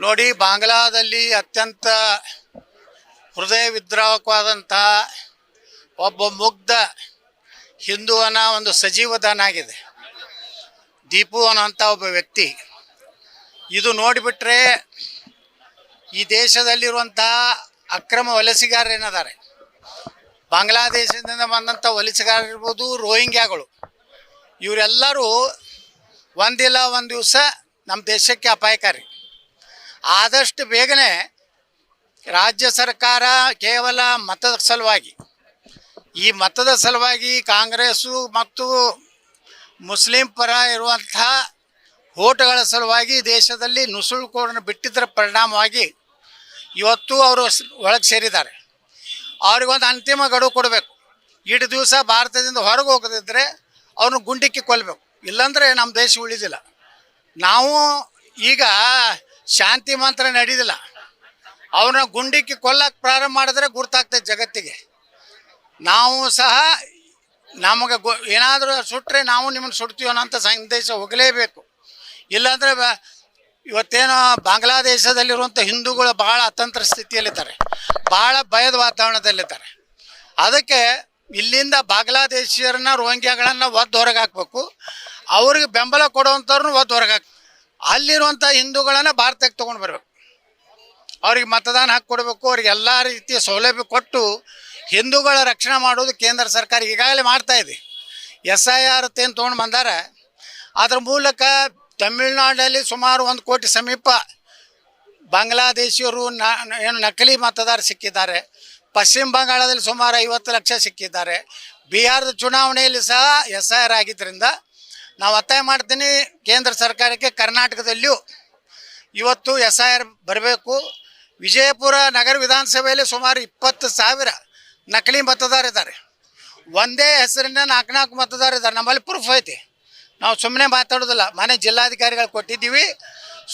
ನೋಡಿ, ಬಾಂಗ್ಲಾದಲ್ಲಿ ಅತ್ಯಂತ ಹೃದಯ ವಿದ್ರಾವಕವಾದಂತಹ ಒಬ್ಬ ಮುಗ್ಧ ಹಿಂದೂವನ ಒಂದು ಸಜೀವದಾನ ಆಗಿದೆ. ದೀಪು ಅನ್ನೋಂಥ ಒಬ್ಬ ವ್ಯಕ್ತಿ. ಇದು ನೋಡಿಬಿಟ್ರೆ ಈ ದೇಶದಲ್ಲಿರುವಂತಹ ಅಕ್ರಮ ವಲಸಿಗಾರರು ಏನಿದ್ದಾರೆ? ಬಾಂಗ್ಲಾದೇಶದಿಂದ ಬಂದಂಥ ವಲಸೆಗಾರರಿರ್ಬೋದು, ರೋಹಿಂಗ್ಯಾಗಳು. ಇವರೆಲ್ಲರೂ ಒಂದಿಲ್ಲ, ಒಂದು ದಿವಸ ನಮ್ಮ ದೇಶಕ್ಕೆ ಅಪಾಯಕಾರಿ. ಆದಷ್ಟು ಬೇಗನೆ ರಾಜ್ಯ ಸರ್ಕಾರ ಕೇವಲ ಮತದ ಸಲುವಾಗಿ, ಈ ಮತದ ಸಲುವಾಗಿ ಕಾಂಗ್ರೆಸ್ಸು ಮತ್ತು ಮುಸ್ಲಿಂ ಪರ ಇರುವಂತಹ ಓಟುಗಳ ಸಲುವಾಗಿ ದೇಶದಲ್ಲಿ ನುಸುಳುಕೋರನ್ನು ಬಿಟ್ಟಿದ್ದರ ಪರಿಣಾಮವಾಗಿ ಇವತ್ತು ಅವರು ಒಳಗೆ ಸೇರಿದ್ದಾರೆ. ಅವ್ರಿಗೊಂದು ಅಂತಿಮ ಗಡುವು ಕೊಡಬೇಕು. ಇಷ್ಟು ದಿವಸ ಭಾರತದಿಂದ ಹೊರಗೆ ಹೋಗದಿದ್ದರೆ ಅವ್ರನ್ನ ಗುಂಡಿಕ್ಕಿ ಕೊಲ್ಲಬೇಕು ಇಲ್ಲಾಂದರೆ ನಮ್ಮ ದೇಶ ಉಳಿದಿಲ್ಲ. ನಾವು ಈಗ ಶಾಂತಿ ಮಂತ್ರ ನಡೀದಿಲ್ಲ. ಅವ್ರನ್ನ ಗುಂಡಿಕ್ಕಿ ಕೊಲ್ಲಕ್ಕೆ ಪ್ರಾರಂಭ ಮಾಡಿದ್ರೆ ಗುರ್ತಾಗ್ತದೆ ಜಗತ್ತಿಗೆ. ನಾವು ಸಹ ನಮಗೆ ಗೊ, ಏನಾದರೂ ಸುಟ್ಟರೆ ನಾವು ನಿಮ್ಮನ್ನು ಸುಡ್ತೀವಿ ಅನ್ನೋಂಥ ಸಂದೇಶ ಹೋಗಲೇಬೇಕು. ಇಲ್ಲಾಂದರೆ ಇವತ್ತೇನೋ ಬಾಂಗ್ಲಾದೇಶದಲ್ಲಿರುವಂಥ ಹಿಂದೂಗಳು ಬಹಳ ಅತಂತ್ರ ಸ್ಥಿತಿಯಲ್ಲಿದ್ದಾರೆ. ಬಹಳ ಭಯದ ವಾತಾವರಣದಲ್ಲಿದ್ದಾರೆ. ಅದಕ್ಕೆ ಇಲ್ಲಿಂದ ಬಾಂಗ್ಲಾದೇಶಿಯರನ್ನ, ರೋಹಿಂಗ್ಯಾಗಳನ್ನ ಒದ್ದು ಹೊರಗೆ ಹಾಕ್ಬೇಕು. ಅವ್ರಿಗೆ ಬೆಂಬಲ ಕೊಡುವಂಥವ್ರನ್ನ ಒದ್ದು ಹೊರಗೆ ಹಾಕ್, ಅಲ್ಲಿರುವಂಥ ಹಿಂದೂಗಳನ್ನ ಭಾರತಕ್ಕೆ ತೊಗೊಂಡು ಬರಬೇಕು. ಅವ್ರಿಗೆ ಮತದಾನ ಹಾಕಿ ಕೊಡಬೇಕು. ಅವ್ರಿಗೆ ಎಲ್ಲ ರೀತಿಯ ಸೌಲಭ್ಯ ಕೊಟ್ಟು ಹಿಂದೂಗಳ ರಕ್ಷಣೆ ಮಾಡೋದು ಕೇಂದ್ರ ಸರ್ಕಾರ ಈಗಾಗಲೇ ಮಾಡ್ತಾ ಇದೆ. ಎಸ್ ಐ ಆರ್ ತೇನು ತೊಗೊಂಡು ಬಂದಾರ, ಅದ್ರ ಮೂಲಕ ತಮಿಳುನಾಡಲ್ಲಿ ಸುಮಾರು ಒಂದು ಕೋಟಿ ಸಮೀಪ ಬಾಂಗ್ಲಾದೇಶಿಯರು ಏನು ನಕಲಿ ಮತದಾರ ಸಿಕ್ಕಿದ್ದಾರೆ. ಪಶ್ಚಿಮ ಬಂಗಾಳದಲ್ಲಿ ಸುಮಾರು ಐವತ್ತು ಲಕ್ಷ ಸಿಕ್ಕಿದ್ದಾರೆ. ಬಿಹಾರದ ಚುನಾವಣೆಯಲ್ಲಿ ಸಹ ಎಸ್ ಆರ್ ಆಗಿದ್ದರಿಂದ ನಾವು ಒತ್ತಾಯ ಮಾಡ್ತೀನಿ ಕೇಂದ್ರ ಸರ್ಕಾರಕ್ಕೆ ಕರ್ನಾಟಕದಲ್ಲಿಯೂ ಇವತ್ತು ಎಸ್ ಐ ಆರ್ ಬರಬೇಕು. ವಿಜಯಪುರ ನಗರ ವಿಧಾನಸಭೆಯಲ್ಲಿ ಸುಮಾರು ಇಪ್ಪತ್ತು ಸಾವಿರ ನಕಲಿ ಮತದಾರ ಇದ್ದಾರೆ. ಒಂದೇ ಹೆಸರಿನ ನಾಲ್ಕು ನಾಲ್ಕು ಮತದಾರ ಇದ್ದಾರೆ. ನಮ್ಮಲ್ಲಿ ಪ್ರೂಫ್ ಐತಿ. ನಾವು ಸುಮ್ಮನೆ ಮಾತಾಡೋದಿಲ್ಲ. ಮನೆ ಜಿಲ್ಲಾಧಿಕಾರಿಗಳು ಕೊಟ್ಟಿದ್ದೀವಿ.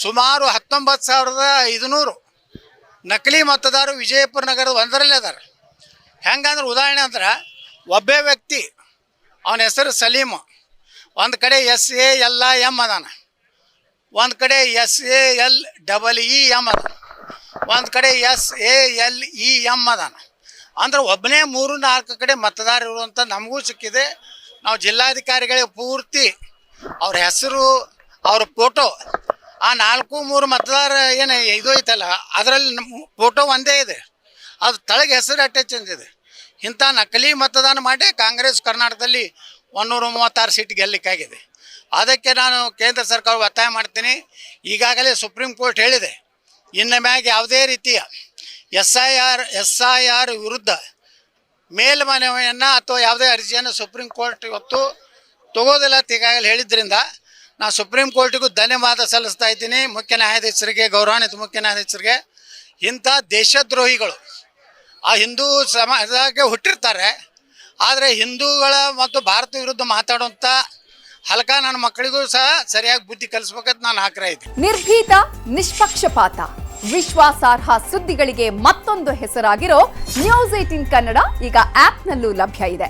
ಸುಮಾರು ಹತ್ತೊಂಬತ್ತು ಸಾವಿರದ ಐದುನೂರು ನಕಲಿ ಮತದಾರರು ವಿಜಯಪುರ ನಗರದ ಒಂದರಲ್ಲೇ ಅದಾರ. ಹೆಂಗಂದ್ರೆ ಉದಾಹರಣೆ ಅಂದ್ರೆ ಒಬ್ಬೇ ವ್ಯಕ್ತಿ, ಅವನ ಹೆಸರು ಸಲೀಮ್. ಒಂದು ಕಡೆ ಎಸ್ ಎ ಎಲ್ ಎಂ ಅದಾನ. ಒಂದು ಕಡೆ S A L double E M ಅದ ಒಂದು ಕಡೆ S A L E M ಅದಾನ. ಅಂದ್ರೆ ಒಬ್ಬನೇ ಮೂರು ನಾಲ್ಕು ಕಡೆ ಮತದಾರ ಇರುವಂಥ ನಮಗೂ ಸಿಕ್ಕಿದೆ. ನಾವು ಜಿಲ್ಲಾಧಿಕಾರಿಗಳಿಗೆ ಪೂರ್ತಿ ಅವ್ರ ಹೆಸರು, ಅವ್ರ ಫೋಟೋ ಆ ನಾಲ್ಕು, ಮೂರು ಮತದಾರ ಏನು ಇದು ಐತಲ್ಲ, ಅದರಲ್ಲಿ ನಮ್ಮ ಫೋಟೋ ಒಂದೇ ಇದೆ. ಅದು ತಳಗೆ ಹೆಸರು ಅಟ್ಯಾಚ್ ಅಂದಿದೆ ಇಂಥ ನಕಲಿ ಮತದಾನ ಮಾಡಿ ಕಾಂಗ್ರೆಸ್ ಕರ್ನಾಟಕದಲ್ಲಿ ಒಂದೂರ ಮೂವತ್ತಾರು ಸೀಟ್ ಗೆಲ್ಲಕ್ಕಾಗಿದೆ. ಅದಕ್ಕೆ ನಾನು ಕೇಂದ್ರ ಸರ್ಕಾರ ಒತ್ತಾಯ ಮಾಡ್ತೀನಿ. ಈಗಾಗಲೇ ಸುಪ್ರೀಂ ಕೋರ್ಟ್ ಹೇಳಿದೆ, ಇನ್ನು ಮ್ಯಾಗೆ ಯಾವುದೇ ರೀತಿಯ S I R S I R ವಿರುದ್ಧ ಮೇಲ್ಮನವಿಯನ್ನು ಅಥವಾ ಯಾವುದೇ ಅರ್ಜಿಯನ್ನು ಸುಪ್ರೀಂ ಕೋರ್ಟ್ ಇವತ್ತು ತಗೋದಿಲ್ಲ ಅಂತ ಈಗಾಗಲೇ ಹೇಳಿದ್ರಿಂದ ನಾನು ಸುಪ್ರೀಂ ಕೋರ್ಟಿಗೂ ಧನ್ಯವಾದ ಸಲ್ಲಿಸ್ತಾ ಇದ್ದೀನಿ. ಮುಖ್ಯ ನ್ಯಾಯಾಧೀಶರಿಗೆ ಗೌರವಾನ್ವಿತ ಮುಖ್ಯ ನ್ಯಾಯಾಧೀಶರಿಗೆ. ಇಂಥ ದೇಶದ್ರೋಹಿಗಳು, ಆ ಹಿಂದೂ ಸಮಾಜಕ್ಕೆ ಹುಟ್ಟಿರ್ತಾರೆ. ಆದರೆ ಹಿಂದೂಗಳ ಮತ್ತು ಭಾರತ ವಿರುದ್ಧ ಮಾತಾಡುವಂಥ ಹಲಕ ನನ್ನ ಮಕ್ಕಳಿಗೂ ಸಹ ಸರಿಯಾಗಿ ಬುದ್ಧಿ ಕಲಿಸ್ಬೇಕಂತ ನಾನು ಆಗ್ರಹ ಇದ್ದೀನಿ. ನಿರ್ಭೀತ, ನಿಷ್ಪಕ್ಷಪಾತ, ವಿಶ್ವಾಸಾರ್ಹ ಸುದ್ದಿಗಳಿಗೆ ಮತ್ತೊಂದು ಹೆಸರಾಗಿರೋ ನ್ಯೂಸ್ ಏಟಿನ್ ಕನ್ನಡ ಈಗ ಆಪ್ನಲ್ಲೂ ಲಭ್ಯ ಇದೆ.